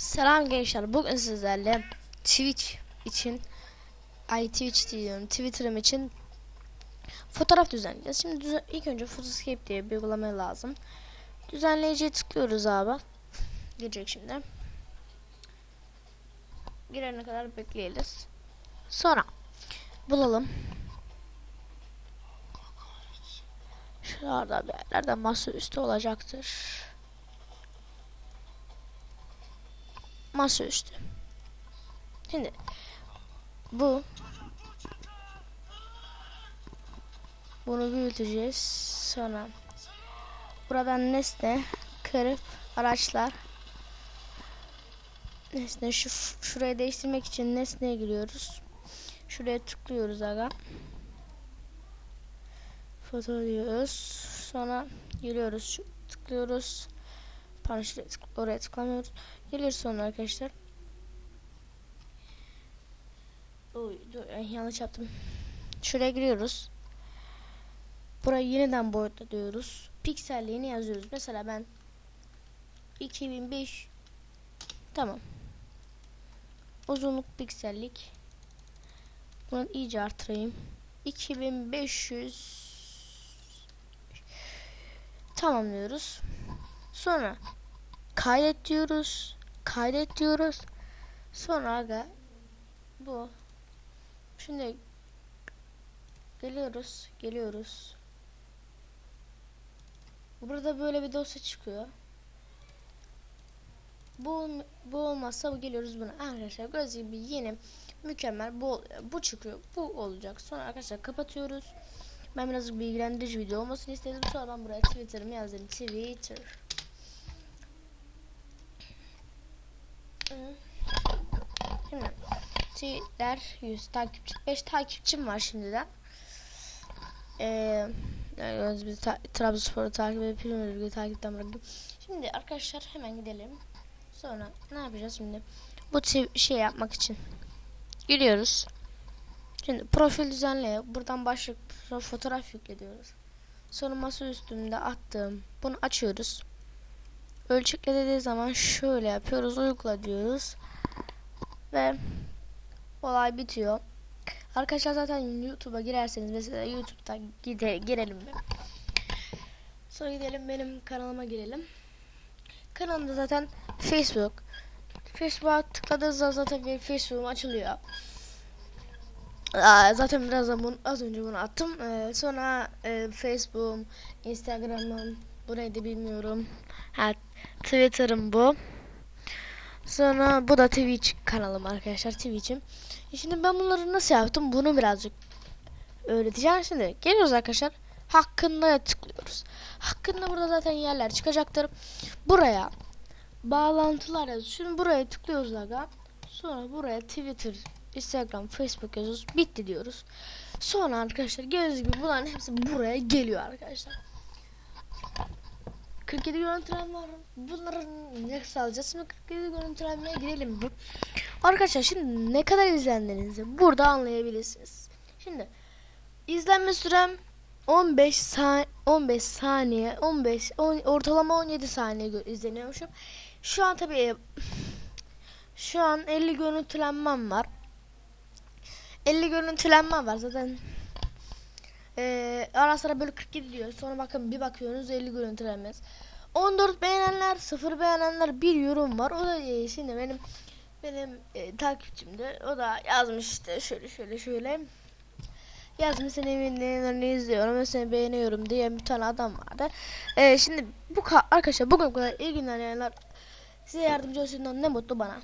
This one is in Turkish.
Selam gençler. Bugün sizlerle Twitch için ay Twitch diyorum. Twitter'ım için fotoğraf düzenleyeceğiz. Şimdi düzen- ilk önce Photoscape diye bir uygulama lazım. Düzenleyiciye tıklıyoruz abi. Girecek şimdi. Girene kadar bekleyelim. Sonra bulalım. Şuralarda bir yerlerde masa üstü olacaktır. Masaüstü. Şimdi bu bunu büyüteceğiz. Sonra buradan nesne kırıp araçlar nesne şu şurayı değiştirmek için nesneye giriyoruz. Şuraya tıklıyoruz aga. Foto diyoruz. Sonra giriyoruz. Şu, tıklıyoruz. Tık- oraya tıklamıyoruz. Geliyoruz sonra arkadaşlar. Oy, dur, yanlış yaptım. Şuraya giriyoruz. Burayı yeniden boyutla diyoruz. Pikselliğini yazıyoruz. Mesela ben 2005 tamam. Uzunluk piksellik. Bunu iyice artırayım. 2500 tamam diyoruz. Sonra kaydet diyoruz. Kaydet diyoruz. Sonra aga bu. Şimdi geliyoruz. Geliyoruz. Burada böyle bir dosya çıkıyor. Bu bu olmazsa geliyoruz buna. Arkadaşlar gördüğünüz gibi yeni mükemmel bu bu çıkıyor. Bu olacak. Sonra arkadaşlar kapatıyoruz. Ben birazcık bilgilendirici video olmasını istedim. Sonra ben buraya Twitter'ımı yazdım. Twitter. Şimdi Twitter 100 takipçi 5 takipçim var şimdiden. Ee, yani biz ta Trabzonspor'u takip edip Premier Lig'i takipten bıraktım. Şimdi arkadaşlar hemen gidelim. Sonra ne yapacağız şimdi? Bu şey yapmak için giriyoruz. Şimdi profil düzenle. Buradan başlık fotoğraf yükle diyoruz. Sonra masa üstünde attığım bunu açıyoruz. Ölçekle dediği zaman şöyle yapıyoruz. Uygula diyoruz. Ve olay bitiyor. Arkadaşlar zaten YouTube'a girerseniz mesela YouTube'da gide, girelim? Sonra gidelim benim kanalıma girelim. Kanalımda zaten Facebook. Facebook'a tıkladığınızda zaten benim Facebook'um açılıyor. Aa, zaten birazdan bunu, az önce bunu attım. Ee, sonra e, Facebook'um, Instagram'ım, bu neydi bilmiyorum. Ha, Twitter'ım bu. Sonra bu da Twitch kanalım arkadaşlar Twitch'im. E Şimdi ben bunları nasıl yaptım bunu birazcık öğreteceğim. Şimdi geliyoruz arkadaşlar. Hakkında tıklıyoruz. Hakkında burada zaten yerler çıkacaktır. Buraya bağlantılar yazıyoruz. Şimdi buraya tıklıyoruz aga. Sonra buraya Twitter, Instagram, Facebook yazıyoruz. Bitti diyoruz. Sonra arkadaşlar gördüğünüz gibi bunların hepsi buraya geliyor arkadaşlar. 47 görüntülenme var. Bunların ne alacağız? Şimdi 47 görüntülenmeye girelim mi? Arkadaşlar şimdi ne kadar izlendiğinizi burada anlayabilirsiniz. Şimdi izlenme sürem 15 saniye 15 saniye 15 10, ortalama 17 saniye izleniyormuşum. Şu an tabii şu an 50 görüntülenmem var. 50 görüntülenme var zaten. Ee, ara sıra böyle 47 diyor. Sonra bakın bir bakıyorsunuz 50 görüntülenmez. 14 beğenenler, 0 beğenenler, bir yorum var. O da e, şimdi benim benim e, takipçimde. O da yazmış işte şöyle şöyle şöyle. Yazmış seni eminlerini izliyorum ve seni beğeniyorum diye bir tane adam vardı. E, şimdi bu ka- arkadaşlar bugün bu kadar iyi günler yayınlar. Size yardımcı olsunlar ne mutlu bana.